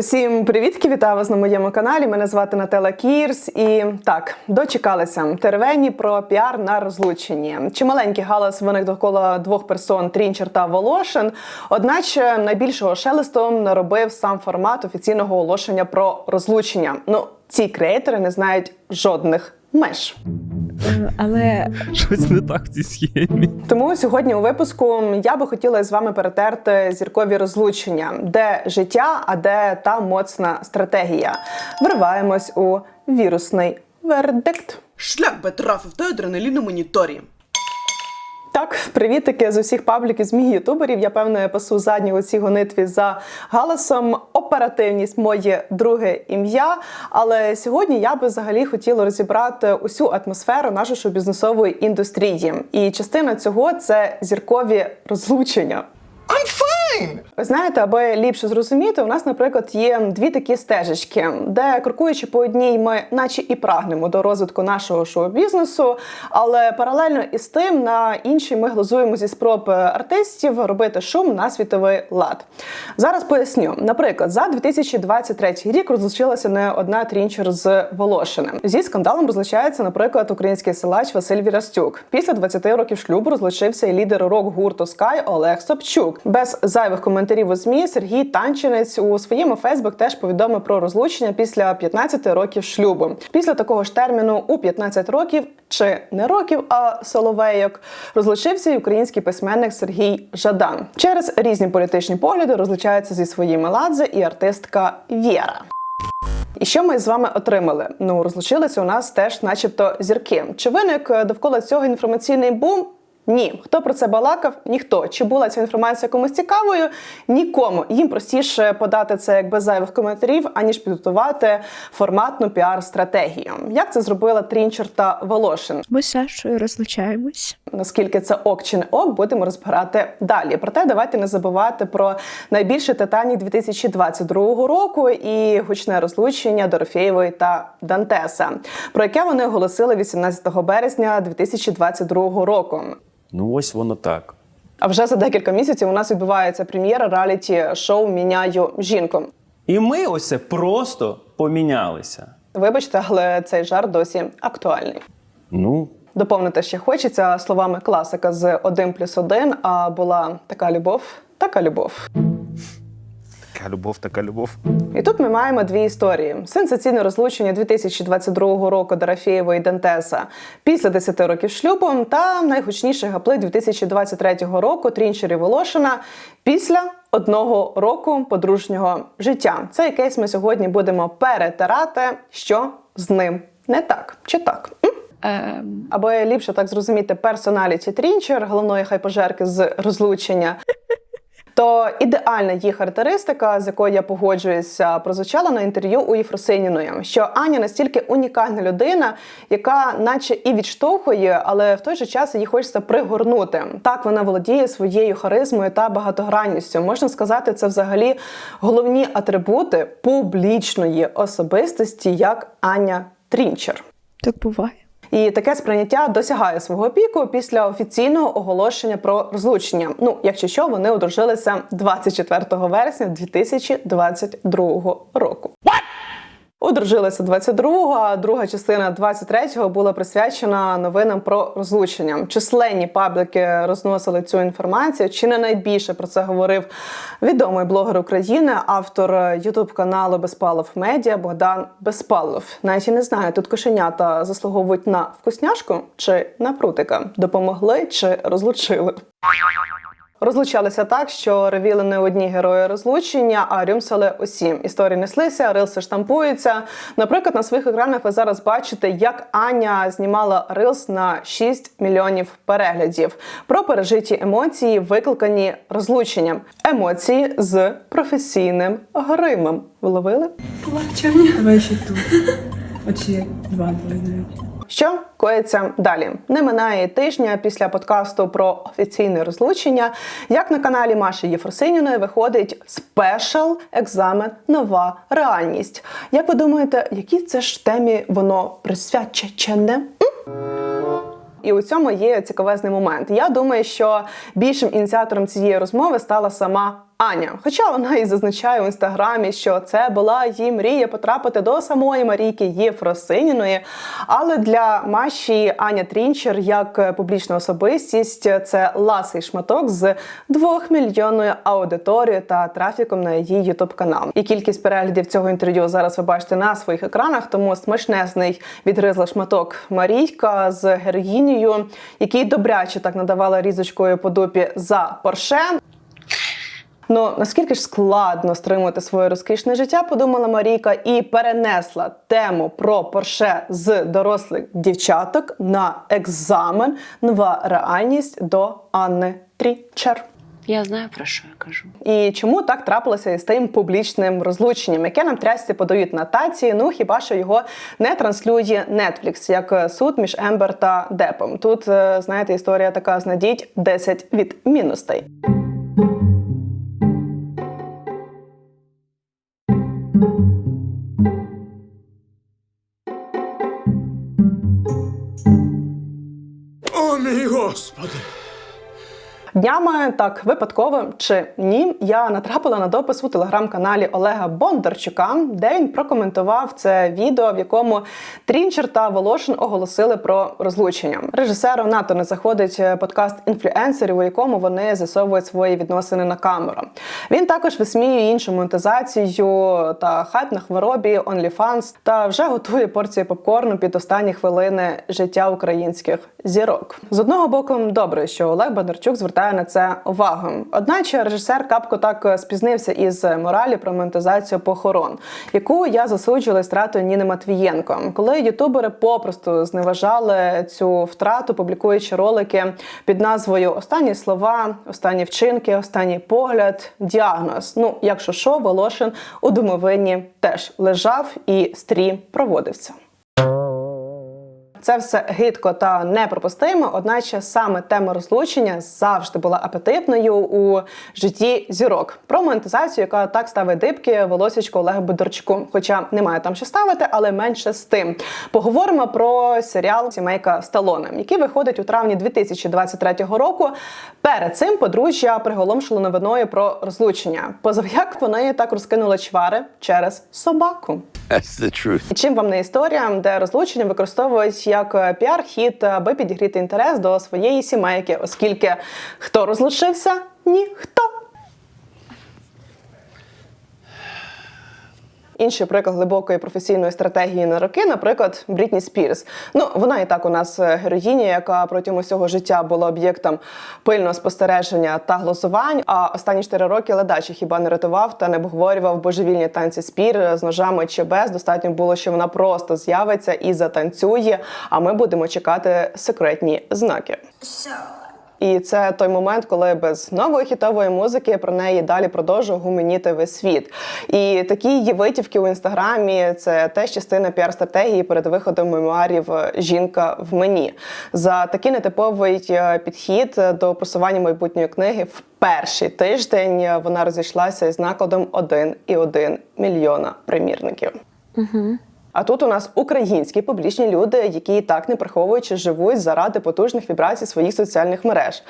Усім привітки, вітаю вас на моєму каналі. Мене звати Нателла Кірс. І так, дочекалися теревені про піар на розлученні. Чималенький галас виник довкола двох персон Трінчер та Волошин. Одначе найбільшого шелесту наробив сам формат офіційного оголошення про розлучення. Ну, ці креатори не знають жодних меж. Е, Але Щось не так в цій схемі. Тому сьогодні у випуску я би хотіла з вами перетерти зіркові розлучення, де життя, а де та моцна стратегія. Вриваємось у вірусний вердикт. Шлях би трафив та адреналіну моніторі. Так, привітики з усіх пабліків змі ютуберів. Я певно я пасу задні у цій гонитві за галасом. Оперативність моє друге ім'я. Але сьогодні я би взагалі хотіла розібрати усю атмосферу нашої шоу-бізнесової індустрії. І частина цього це зіркові розлучення. I'm fine! Ви знаєте, аби ліпше зрозуміти, у нас, наприклад, є дві такі стежечки, де крокуючи по одній, ми, наче і прагнемо до розвитку нашого шоу-бізнесу, але паралельно із тим на іншій ми глузуємо зі спроб артистів робити шум на світовий лад. Зараз поясню. Наприклад, за 2023 рік розлучилася не одна трінчер з Волошиним. Зі скандалом розлучається, наприклад, український силач Василь Вірастюк. Після 20 років шлюбу розлучився і лідер рок-гурту Sky Олег Собчук. Без зайвих коментарів у змі Сергій Танчинець у своєму Фейсбук теж повідомив про розлучення після 15 років шлюбу. Після такого ж терміну у 15 років чи не років, а соловейок розлучився і український письменник Сергій Жадан. Через різні політичні погляди розлучається зі своїми ладзе і артистка Вєра. І що ми з вами отримали? Ну, розлучилися у нас теж, начебто, зірки. Чи виник е, довкола цього інформаційний бум? Ні, хто про це балакав? Ніхто. Чи була ця інформація комусь цікавою? Нікому. Їм простіше подати це як без зайвих коментарів, аніж підготувати форматну піар-стратегію. Як це зробила Трінчер та Волошин? ми з Сашою розлучаємось. Наскільки це ок чи не ок, будемо розбирати далі. Проте давайте не забувати про найбільший Титанік 2022 року і гучне розлучення Дорофєєвої та Дантеса, про яке вони оголосили 18 березня 2022 року. Ну ось воно так. А вже за декілька місяців у нас відбувається прем'єра реаліті шоу Міняю жінку. І ми ось це просто помінялися. Вибачте, але цей жарт досі актуальний. Ну, Доповнити ще хочеться словами класика з 1 плюс 1, а була така любов, така любов. Така любов, така любов. І тут ми маємо дві історії: сенсаційне розлучення 2022 року Дорофєєвої і Дантеса після 10 років шлюбу, та найгучніший гаплик 2023 року Трінчері Волошина після одного року подружнього життя. Цей кейс ми сьогодні будемо перетирати, що з ним не так чи так. Ем, ліпше так зрозуміти персоналіті Трінчер, головної хайпожерки з розлучення. То ідеальна її характеристика, з якою я погоджуюся, прозвучала на інтерв'ю у Єфросиніної, що Аня настільки унікальна людина, яка, наче і відштовхує, але в той же час її хочеться пригорнути. Так вона володіє своєю харизмою та багатогранністю. Можна сказати, це взагалі головні атрибути публічної особистості, як Аня Трінчер. так буває. І таке сприйняття досягає свого піку після офіційного оголошення про розлучення. Ну, якщо що, вони одружилися 24 вересня 2022 року. Одружилися 22-го, а друга частина 23-го була присвячена новинам про розлучення. Численні пабліки розносили цю інформацію. Чи не найбільше про це говорив відомий блогер України, автор ютуб каналу Безпалов Медіа Богдан Безпалов. Навіть не знаю, тут кошенята заслуговують на вкусняшку чи на прутика. Допомогли чи розлучили. Розлучалися так, що ревіли не одні герої розлучення, а рюмсали усі. Історії неслися, рилси штампуються. Наприклад, на своїх екранах ви зараз бачите, як Аня знімала рилс на 6 мільйонів переглядів про пережиті емоції, викликані розлученням. Емоції з професійним гримом. Ви ловили? Давай ще тут. Оці два навіть. Що коїться далі? Не минає тижня після подкасту про офіційне розлучення, як на каналі Маші Єфросиніної виходить спешл екзамен Нова реальність. Як ви думаєте, якій це ж темі воно присвячене? І у цьому є цікавезний момент. Я думаю, що більшим ініціатором цієї розмови стала сама Аня. Хоча вона і зазначає у інстаграмі, що це була її мрія потрапити до самої Марійки Єфросиніної. Але для Маші Аня Трінчер як публічна особистість це ласий шматок з двохмільйонною аудиторією та трафіком на її ютуб канал. І кількість переглядів цього інтерв'ю зараз ви бачите на своїх екранах. Тому смачнезний відгризла шматок Марійка з героїнею, який добряче так надавала різочкою по дупі за Порше. Ну наскільки ж складно стримувати своє розкішне життя, подумала Марійка і перенесла тему про Порше з дорослих дівчаток на екзамен Нова реальність до Анни Трічер. Я знаю, про що я кажу. І чому так трапилося із тим публічним розлученням, яке нам трясці подають на таці? Ну хіба що його не транслює Netflix, як суд між Ембер та Депом? Тут е, знаєте, історія така знайдіть 10 відмінностей. О, Днями так випадково чи ні, я натрапила на допис у телеграм-каналі Олега Бондарчука, де він прокоментував це відео, в якому Трінчер та Волошин оголосили про розлучення. Режисеру НАТО не заходить подкаст інфлюенсерів, у якому вони з'ясовують свої відносини на камеру. Він також висміює іншу монетизацію та хайп на хворобі OnlyFans та вже готує порцію попкорну під останні хвилини життя українських зірок. З одного боку, добре, що Олег Бондарчук звертає на це увагу. Одначе режисер Капко так спізнився із моралі про монетизацію похорон, яку я засуджувала стратою Ніни Матвієнко, коли ютубери попросту зневажали цю втрату, публікуючи ролики під назвою Останні слова, останні вчинки, останній погляд, діагноз. Ну, якщо що, Волошин у домовині теж лежав і стрім проводився. Це все гидко та неприпустимо, одначе саме тема розлучення завжди була апетитною у житті зірок. Про монетизацію, яка так ставить дибки волосічко Олегу Бондарчуку. Хоча немає там що ставити, але менше з тим. Поговоримо про серіал Сімейка Сталоне, який виходить у травні 2023 року. Перед цим подружжя приголомшило новиною про розлучення. Позаяк вони так розкинули чвари через собаку. That's the truth. Чим вам не історія, де розлучення використовують як піар-хід, аби підігріти інтерес до своєї сімейки, оскільки хто розлучився? Ніхто. Інший приклад глибокої професійної стратегії на роки, наприклад, Брітні Спірс. Ну вона і так у нас героїня, яка протягом усього життя була об'єктом пильного спостереження та глузувань. А останні 4 роки ледачі хіба не рятував та не обговорював божевільні танці спір з ножами чи без. Достатньо було, що вона просто з'явиться і затанцює. А ми будемо чекати секретні знаки. І це той момент, коли без нової хітової музики про неї далі продовжує гуменіти весь світ. І такі її витівки у інстаграмі це теж частина піар-стратегії перед виходом мемуарів Жінка в мені. За такий нетиповий е, підхід до просування майбутньої книги в перший тиждень вона розійшлася із накладом 1,1 мільйона примірників. А тут у нас українські публічні люди, які і так не приховуючи живуть заради потужних вібрацій своїх соціальних мереж.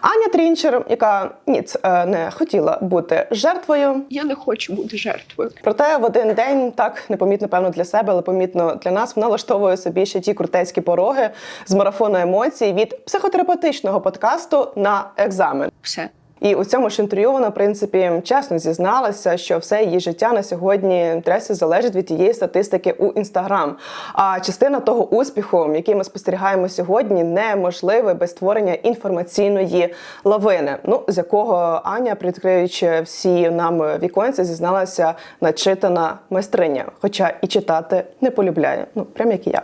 Аня Трінчер, яка ніц е, не хотіла бути жертвою, Я не хочу бути жертвою. Проте в один день, так непомітно, певно, для себе, але помітно для нас, вона влаштовує собі ще ті крутецькі пороги з марафону емоцій від психотерапевтичного подкасту на екзамен. Все. І у цьому ж інтерв'ю вона, в принципі, чесно зізналася, що все її життя на сьогодні тресі залежить від тієї статистики у інстаграм. А частина того успіху, який ми спостерігаємо сьогодні, неможливе без створення інформаційної лавини. Ну з якого Аня, відкриючи всі нам віконці, зізналася начитана майстриня, хоча і читати не полюбляє. Ну прям як і я.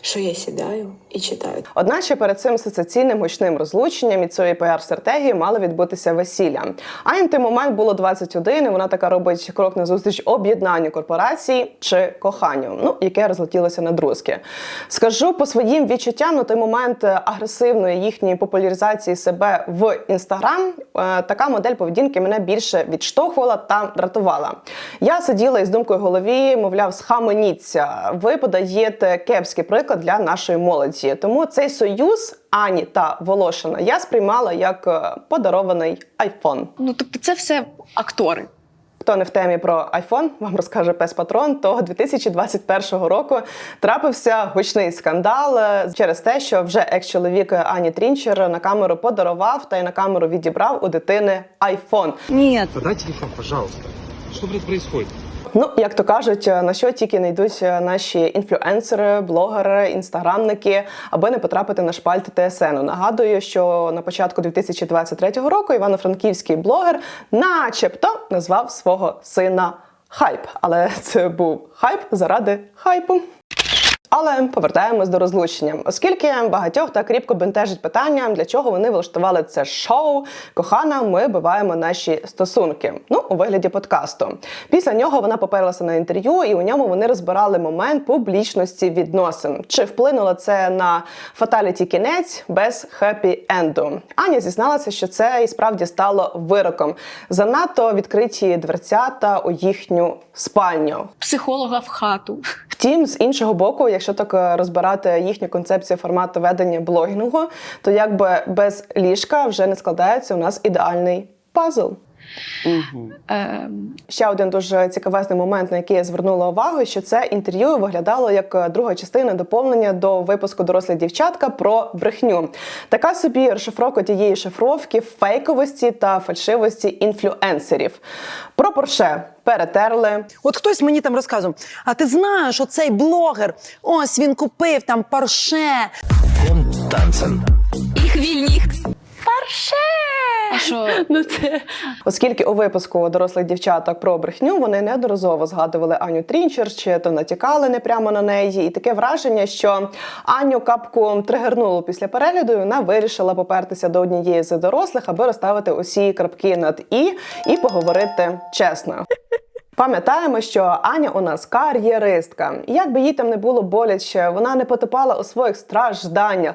Що я сідаю і читаю. Одначе перед цим сенсаційним гучним розлученням і цієї піар-стратегії мало відбутися весілля. А той момент було 21, і вона така робить крок на зустріч об'єднанню корпорації чи коханню, ну яке розлетілося на друзки. Скажу по своїм відчуттям на той момент агресивної їхньої популяризації себе в інстаграм. е, Така модель поведінки мене більше відштовхувала та дратувала. Я сиділа із думкою в голові, мовляв, схаменіться. Ви подаєте кепський приклад для нашої молоді. Молоді. Тому цей союз Ані та Волошина я сприймала як е, подарований айфон. Ну тобто, це все актори. Хто не в темі про iPhone, вам розкаже пес Патрон. То 2021 року трапився гучний скандал е, через те, що вже екс-чоловік Ані Трінчер на камеру подарував та й на камеру відібрав у дитини айфон. iPhone. Подай телефон, пожалуйста. Что, блядь, происходит? Ну, як то кажуть, на що тільки не йдуть наші інфлюенсери, блогери, інстаграмники, аби не потрапити на шпальти ТСН. Нагадую, що на початку 2023 року івано-франківський блогер, начебто, назвав свого сина хайп, але це був хайп заради хайпу. Але повертаємось до розлучення, оскільки багатьох так кріпко бентежить питання, для чого вони влаштували це шоу. Кохана, ми биваємо наші стосунки. Ну у вигляді подкасту. Після нього вона поперлася на інтерв'ю, і у ньому вони розбирали момент публічності відносин. Чи вплинуло це на фаталіті кінець без хеппі енду? Аня зізналася, що це і справді стало вироком. Занадто відкриті дверцята у їхню спальню. Психолога в хату. Втім, з іншого боку, якщо так е, розбирати їхню концепцію формату ведення блогінгу, то якби без ліжка вже не складається у нас ідеальний пазл. Ем, Ще один дуже цікавезний момент, на який я звернула увагу, що це інтерв'ю виглядало як е, друга частина доповнення до випуску дорослі дівчатка про брехню. Така собі розшифровка тієї шифровки фейковості та фальшивості інфлюенсерів. Про Порше перетерли. От хтось мені там розказував, а ти знаєш, оцей блогер, ось він купив там парше. Що? Ну це Оскільки у випуску дорослих дівчаток про брехню вони неодноразово згадували Аню Трінчер, чи то натякали не прямо на неї, і таке враження, що Аню капку тригернуло після перегляду. і Вона вирішила попертися до однієї з дорослих, аби розставити усі крапки над і і поговорити чесно. Пам'ятаємо, що Аня у нас кар'єристка. Як би їй там не було боляче, вона не потопала у своїх стражданнях.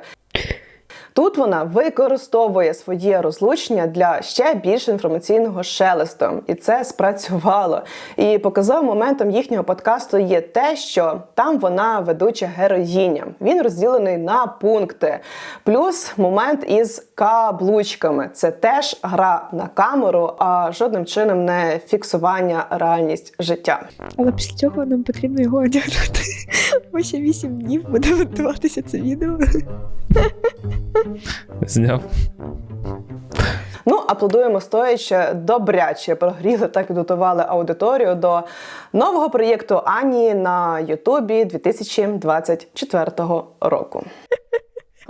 Тут вона використовує своє розлучення для ще більш інформаційного шелесту, і це спрацювало. І показовим моментом їхнього подкасту є те, що там вона ведуча героїня. Він розділений на пункти. Плюс момент із каблучками. Це теж гра на камеру, а жодним чином не фіксування реальність життя. але після цього нам потрібно його одягнути. Бо ще 8 днів буде готуватися це відео. Зняв. Ну, аплодуємо стоячи, добряче прогріли та підготували аудиторію до нового проєкту Ані на Ютубі 2024 року.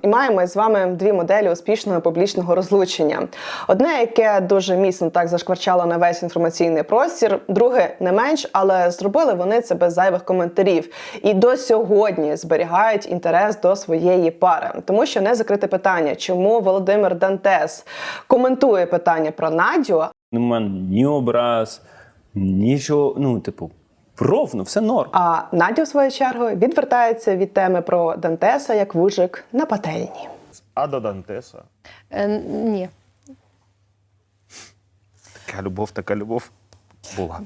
І маємо з вами дві моделі успішного публічного розлучення. Одне, яке дуже міцно так зашкварчало на весь інформаційний простір, друге не менш, але зробили вони це без зайвих коментарів. І до сьогодні зберігають інтерес до своєї пари, тому що не закрите питання, чому Володимир Дантес коментує питання про Надю, Нема ні образ, нічого. Ну, типу, ровно, все норм. а Надя, в свою чергу, відвертається від теми про Дантеса як вужик на пательні. А до Дантеса. Е, ні. Така любов, така любов була.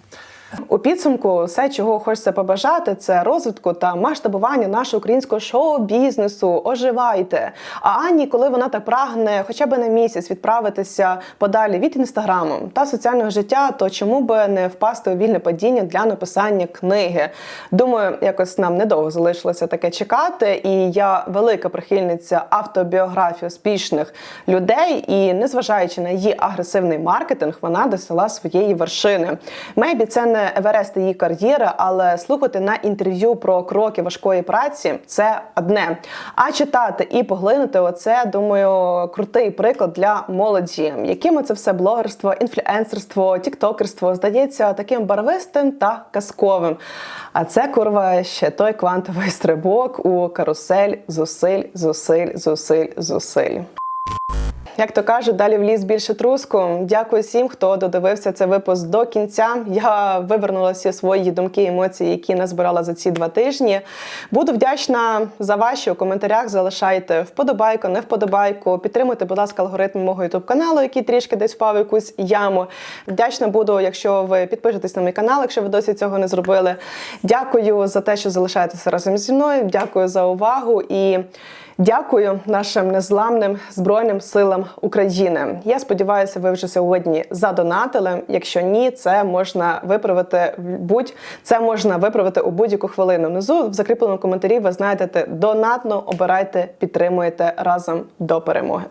У підсумку, все, чого хочеться побажати, це розвитку та масштабування нашого українського шоу-бізнесу. Оживайте. А Ані, коли вона так прагне хоча б на місяць відправитися подалі від інстаграму та соціального життя, то чому би не впасти у вільне падіння для написання книги? Думаю, якось нам недовго залишилося таке чекати. І я велика прихильниця автобіографій успішних людей. І незважаючи на її агресивний маркетинг, вона досягла своєї вершини. Мейбі це не Еверест її кар'єри, але слухати на інтерв'ю про кроки важкої праці це одне. А читати і поглинути оце, думаю, крутий приклад для молоді, яким це все блогерство, інфлюенсерство, тіктокерство здається таким барвистим та казковим. А це курва ще той квантовий стрибок у карусель зусиль, зусиль, зусиль, зусиль. Як то кажуть, далі в ліс більше труску. Дякую всім, хто додивився цей випуск до кінця. Я вивернула всі свої думки, емоції, які назбирала за ці два тижні. Буду вдячна за ваші у коментарях. Залишайте вподобайку, не вподобайку. Підтримуйте, будь ласка, алгоритм мого ютуб каналу, який трішки десь впав якусь яму. Вдячна буду, якщо ви підпишетесь на мій канал, якщо ви досі цього не зробили. Дякую за те, що залишаєтеся разом зі мною. Дякую за увагу і. Дякую нашим незламним збройним силам України. Я сподіваюся, ви вже сьогодні задонатили. Якщо ні, це можна виправити в будь це можна виправити у будь-яку хвилину. Внизу в закріпленому коментарі ви знайдете донатно, обирайте, підтримуєте разом до перемоги.